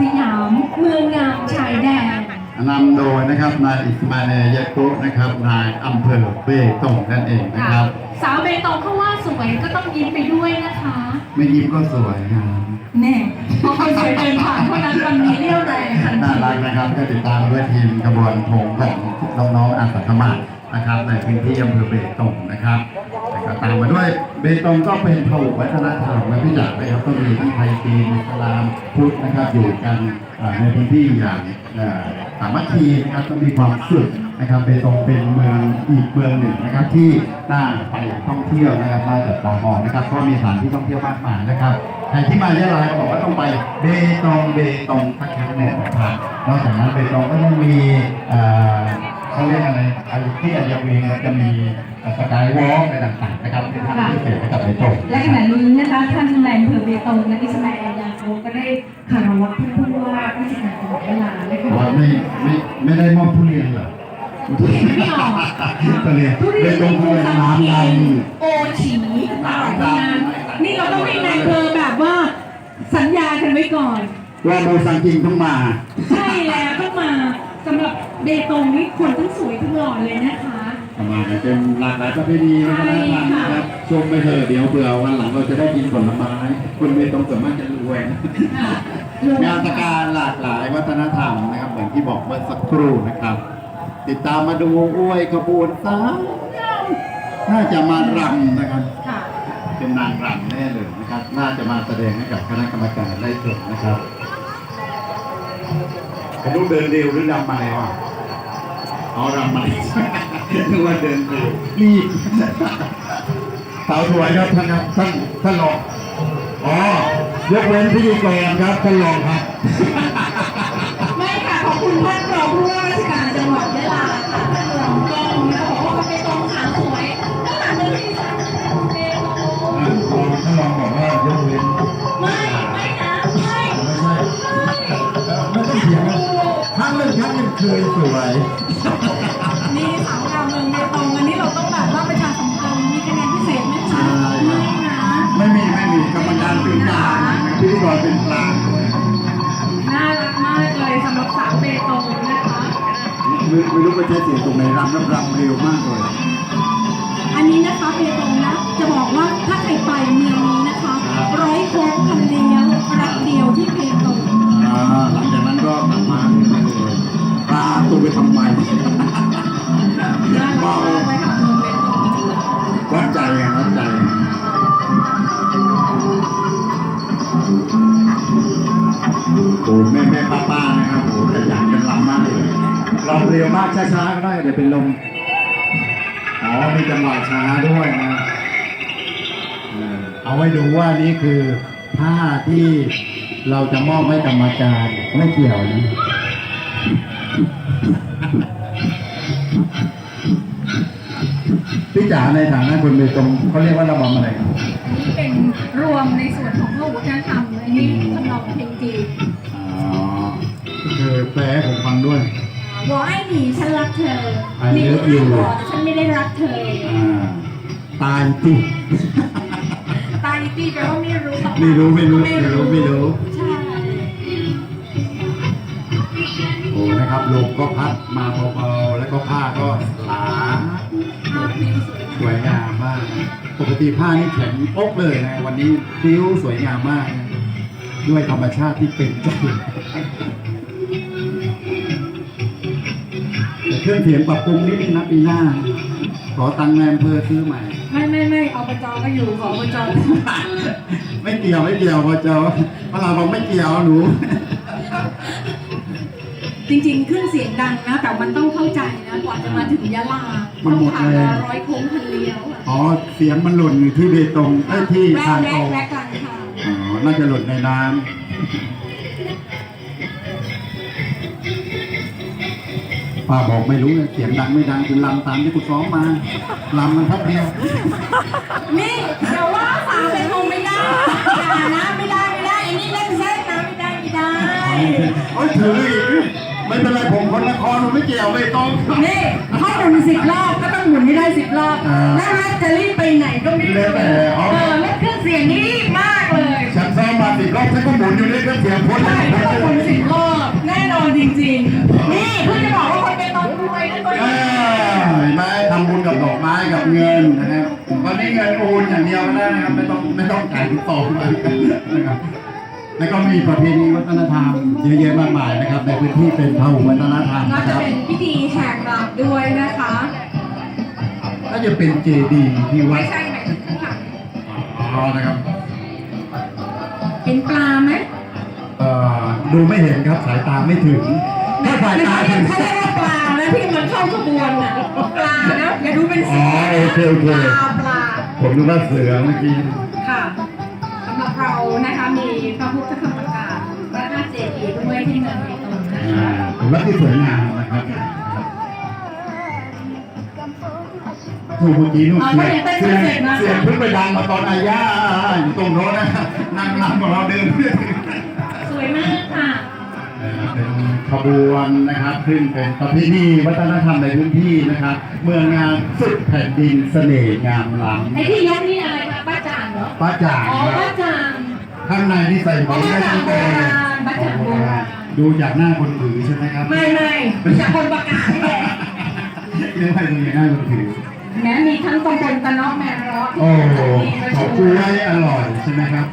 สยาม เมืองงามชายแดนนำโดยนะครับนายอิสมาเนยะกุนะครับนายอำเภอเบตงนั่นเองนะค่ะครับ สาวเบตงเขาว่าสวยก็ต้องยิ้มไปด้วยนะคะ ไม่ยิ้มก็สวยงามแน่พอคนสวยเดินผ่านเท่านั้นมันมีเรี่ยวแรงทันน่าทีรักนะครับก็ติดตามด้วยทีมกระบวนธงของน้องๆอาสาสมัครนะครับในพื้นที่อำเภอเบตงนะครับแล้วก็ ตามมาด้วยเบตงก็เป็นเผ่าวัฒนธรรมและพิจารณ์นะครับก็มีทั้งไทยจีนอิสลามพุทธนะครับอยู่กันในพื้นที่อย่างสามัคคีนะครับก็มีความสุขนะครับเบตงเป็นเมืองอีกเมืองหนึ่งนะครับที่น่าไปท่องเที่ยวนะครับน่าจับตามองนะครับเพราะมีสถานที่ท่องเที่ยวมากมายนะครับใครที่มาเยะลาก็บอกว่าต้องไปเบตงเบตงสักครั้งหนึ่งนะครับนอกจากนั้นเบตงก็ยังมีเขาเรียกอะไรอะไรที่อาญาเวงจะมี สกายวอล์กอะไรต่างๆนะครับที่ทำพิเศษให้กับในโตและขณะนี้นะคะท่านนายอำเภอเบตงและอิสมาเอลยาโคก็ได้คารวะท่านผู้ว่าราชการจังหวัดยะลานะคะว่าไม่ไม่ไม่ได้มอบทุเรียนเหรอทุเรียนไม่ออกทุเรียนทุเรียนเป็นทุเรียนน้ำดโอฉีอร่อยมากนี่เราต้องให้นายอำเภอแบบว่าสัญญากันไว้ก่อนำว่ามูซังกิงต้องมา ใช่แล้วต้องมาสำหรับเบตงนี่คนทั้งสวยทั้งหล่อเลยนะคะ ประมาณนั้นเป็นหลากหลายประเพณีวัฒนธรรมนะครับชมไปเถอะเดี๋ยวเผื่อวันหลังเราจะได้กินผลไม้คนเบตงส่วนมากจะรวยนะงานตะการหลากหลายวัฒนธรรมนะครับเหมือนที่บอกเมื่อสักครู่นะครับ ติดตามมาดูอวยขบวนสาวน่าจะมารำนะครับค่ะเป็นนางรำแน่เลยนะครับ น่าจะมาแสดงให้กับคณะกรรมการได้ชมนะครับกระดูกเดินเร็วหรือรำมาแล้วอะเอารำมาแล้ว นึกว่าเดินเร็วนี่สาวสวยครับท่านครับท่านท่านรองอ๋อยกเว้นพิธีกรครับท่านรองครับ ไม่ค่ะขอบคุณท่านรองผู้ว่าราชการจังหวัดยะลาค่ะท่านรองกล้องนะคะบอกว่าเบตงขาวสวยด้านหลังเลยที่สามเบตงท่านรองบอกว่ายกเว้นไม่ไม่นะไม่ไม่ใช่เอ่อไม่ต้องเถียงนะครั้งหนึ่งครั้งหนึ่งเคยสวยารเป็นกลางพิธีกรเป็นกลางน่ารักมากเลยสำหรับสาวเบตงนะคะไม่ไม่รู้ไปใช้เสียงตรงไหนรำน้ำรำเร็วมากเลย อันนี้นะคะเบตง อ้แม่ป้าป้านะครับโอ้ขยันกันรำมากเลยรำเร็วมากช้าๆก็ได้เดี๋ยวเป็นลมอ๋อมีจังหวะช้าด้วยนะเอาไว้ดูว่านี่คือผ้าที่เราจะมอบให้กรรมการไม่เกี่ยวนะพี่จ๋าในฐานะคนเบตงเขาเรียกว่าระบำอะไรครับอันนี้เป็นรวมในส่วนของพระวัฒนธรรมอันนี้ทำนองเพลงจีน อ๋อคือแปลให้ผมฟังด้วย บอกไอ้หนีฉันรักเธอ I love นี่ you บอกแต่ฉันไม่ได้รักเธอ อ่าตายจิตายตีแปลว่าไม่รู้ไม่รู้ไม่รู้ไม่รู้ไม่รู้ ใช่โอ้นะครับลมก็พัดมาเบาๆแล้วก็ผ้าก็หลาภาพนี้สวยสวยงามมากนะปกติผ้านี่แข็งโป๊กเลยนะวันนี้พิ้วสวยงามมากนะ ด้วยธรรมชาติที่เป็นใจแต่เครื่องเสียงปรับปรุงนิดนึงนะปีหน้า ขอตังค์แมนเพอซื้อใหม่ ไม่ไม่ไม่เอาประจอก็อยู่ขอประจอไม่เกี่ยวไม่เกี่ยวพอเจ้าพระเราบอกไม่เกี่ยวหนู จริงๆเครื่องเสียงดังนะ แต่มันต้องเข้าใจนะกว่าจะมาถึงยะลามันต้องหมดผ่านแรงร้อยโค้งพันเลี้ยวอะอ๋อเสียงมันหล่นอยู่ที่เบตงไอ้ยที่แรทากงแรโตกแรกกันค่ะ อ๋อน่าจะหล่นในน้ำป้าบอกไม่รู้เลยเสียงดังไม่ดังคุณลำตามที่คุณซ้อมมาลำมันพักเดียว นี่เดี๋ยวว่าสาวเป็นคงไม่ได้อย่านะไม่ได้ไม่ได้อันนี้เล่นเส้นนะไม่ได้ไม่ได้โอ้ยถืออีกไม่เป็นไรผมคนนครผมไม่เกี่ยวไม่ต้องนี่ถ้าหมุนสิบรอบก็ต้องหมุนให้ได้สิบรอบอ่าแล้วแรกจะรีบไปไหนก็ไม่รู้แล้วแต่เอเอาอเล่นเครื่องเสียงนี่รีบมากเลยฉัน ซ้อมาสิบรอบฉันก็หมุนอยู่นี่ก็เสียงพ้นใช่ทุกคนสิบรอบแน่นอนจริงๆ นี่เพื่อจะบอกว่าคนเป็นตองรวยนั่นก็ดีเห็นไหมทำบุญกับดอกไม้กับเงินนะครับวันนี้เงินโอนอย่างเดียวก็ได้นะครับไม่ต้องไม่ต้องจ่ายต่อมานะครับแล้วก็มีประเพณีวัฒนธรรมเยอะแยะมากมายนะครับในพื้นที่เป็นพหุวัฒนธรรมก็จะเป็นพิธีแห่รำด้วยนะคะก็จะเป็นเจดีย์ที่วัดไม่ใช่ไหมข้าหลังอ๋อนะครับ ดูไม่เห็นครับสายตาไม่ถึงถ้าสายตาเขาเรีถึยกงเขาเรียกว่าปลานะที่มันเข้าขบวนน่ะปลานะอย่าดูเป็นสีอ๋อโอเคโอเคปลาปลาผมนึกว่าเสือเมื่อกี้ค่ะสำหรับเรานะคะมีพระพุทธธรรมกายพระธาตุเจดีย์ด้วยที่เมืองเบตงนะอ่าคะเป็นวัดที่สวยงามนะครับถูกเมื่อกี้นู่นเสียงเสียงเสียงเพิ่งไปดังมาตอนอาญาอยู่ตรงโน้นนะนั่งรำของเราเดินสวยม ขบวนนะครับ ซึ่งเป็นประเพณีวัฒนธรรมในพื้นที่นะครับ เมืองงานสุดแผ่นดินเสน่ห์งามล้ำไอ้ที่ยกนี่อะไรคะป้าจางเหรอป้าจ่างอ๋อครับป้าจางข้างในที่ใส่ของได้ทั้งตัวเลยป้าจ่างโบราณดูจากหน้าคนถือใช่ไหมครับไม่ไม่จากคนประกาศนี่แหละเรื่องอะไรดูจากหน้าคนถือ แม้มีทั้งตำบลตะเนอกแมรอโอ้ที่จัดขอมีกล้วยอร่อยใช่ไหมครับ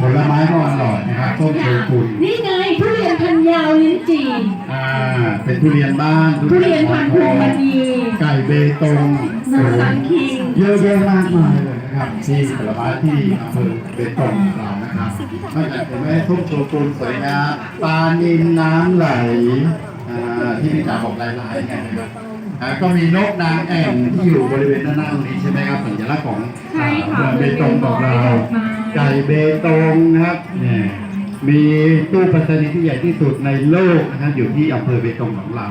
ผลไม้ก็อร่อยนะครับต้มโชกุนนี่ไงทุเรียนพันยาวลิ้นจี่อ่าเป็นทุเรียนบ้านทุเรียนพันธุ์พวงมณีไก่เบตงหมูสันคิงเยอะแยะมากมายเลยนะครับที่ผลไม้ที่อำเภอเบตงของเรานะครับนอกจากเห็นไหมส้มโชกุนสวยงามปลานิลน้ำไหลอ่าที่พี่จ๋าบอกลายๆเนี่ยนะครับอ่าก็มีนกนางแอ่นที่อยู่บริเวณด้านหน้าตรงนี้ใช่ไหมครับสัญลักษณ์ของใช่ค่ะเมืองเบตงของเราไก่เบตงนะครับเนี่ยมีตู้ไปรษณีย์ที่ใหญ่ที่สุดในโลกนะครับอยู่ที่อำเภอเบตงของเรา